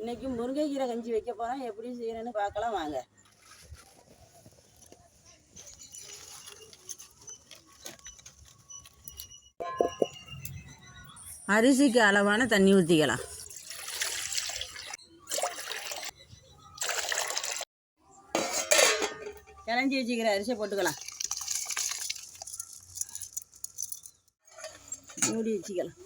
இன்னைக்கு முருங்கைக்கீரை கஞ்சி வைக்க போகிறோம் எப்படி செய்கிறேன்னு பார்க்கலாம் வாங்க. அரிசிக்கு அளவான தண்ணி ஊற்றிக்கலாம் கிளஞ்சி வச்சுக்கிற அரிசியை போட்டுக்கலாம். மூடி வச்சுக்கலாம்.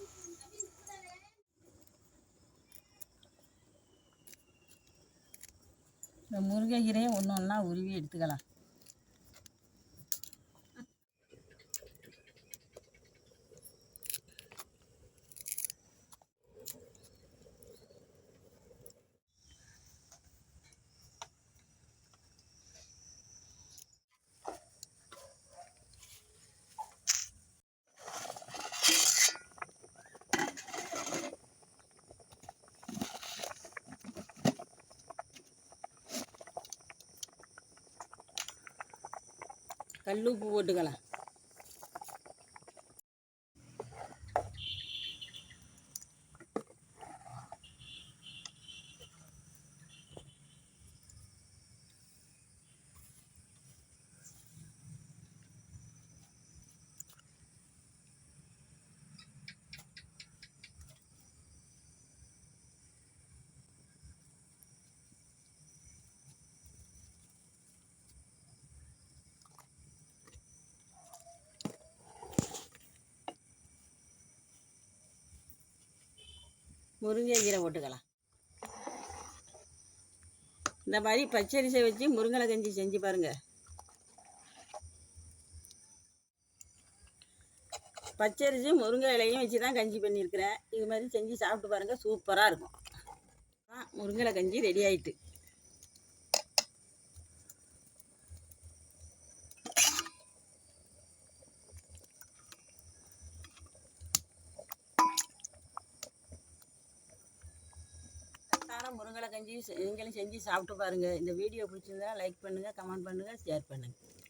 இந்த முருங்கைக்கீரையை ஒன்று ஒன்றா உருவி எடுத்துக்கலாம். கல்லுப்பு போட்டுக்கலாம். முருங்கை கீரை போட்டுக்கலாம். இந்த மாதிரி பச்சரிசை வச்சு முருங்கலை கஞ்சி செஞ்சு பாருங்கள் பச்சரிசி முருங்கை இலையும் வச்சு தான் கஞ்சி பண்ணியிருக்கிறேன். இது மாதிரி செஞ்சு சாப்பிட்டு பாருங்கள் சூப்பராக இருக்கும். முருங்கலை கஞ்சி ரெடி ஆயிட்டு. சத்தான முருங்கலை கஞ்சி நீங்களும் செஞ்சு சாப்பிட்டு பாருங்கள் இந்த வீடியோ பிடிச்சிருந்தா லைக் பண்ணுங்கள் கமெண்ட் பண்ணுங்கள் ஷேர் பண்ணுங்கள்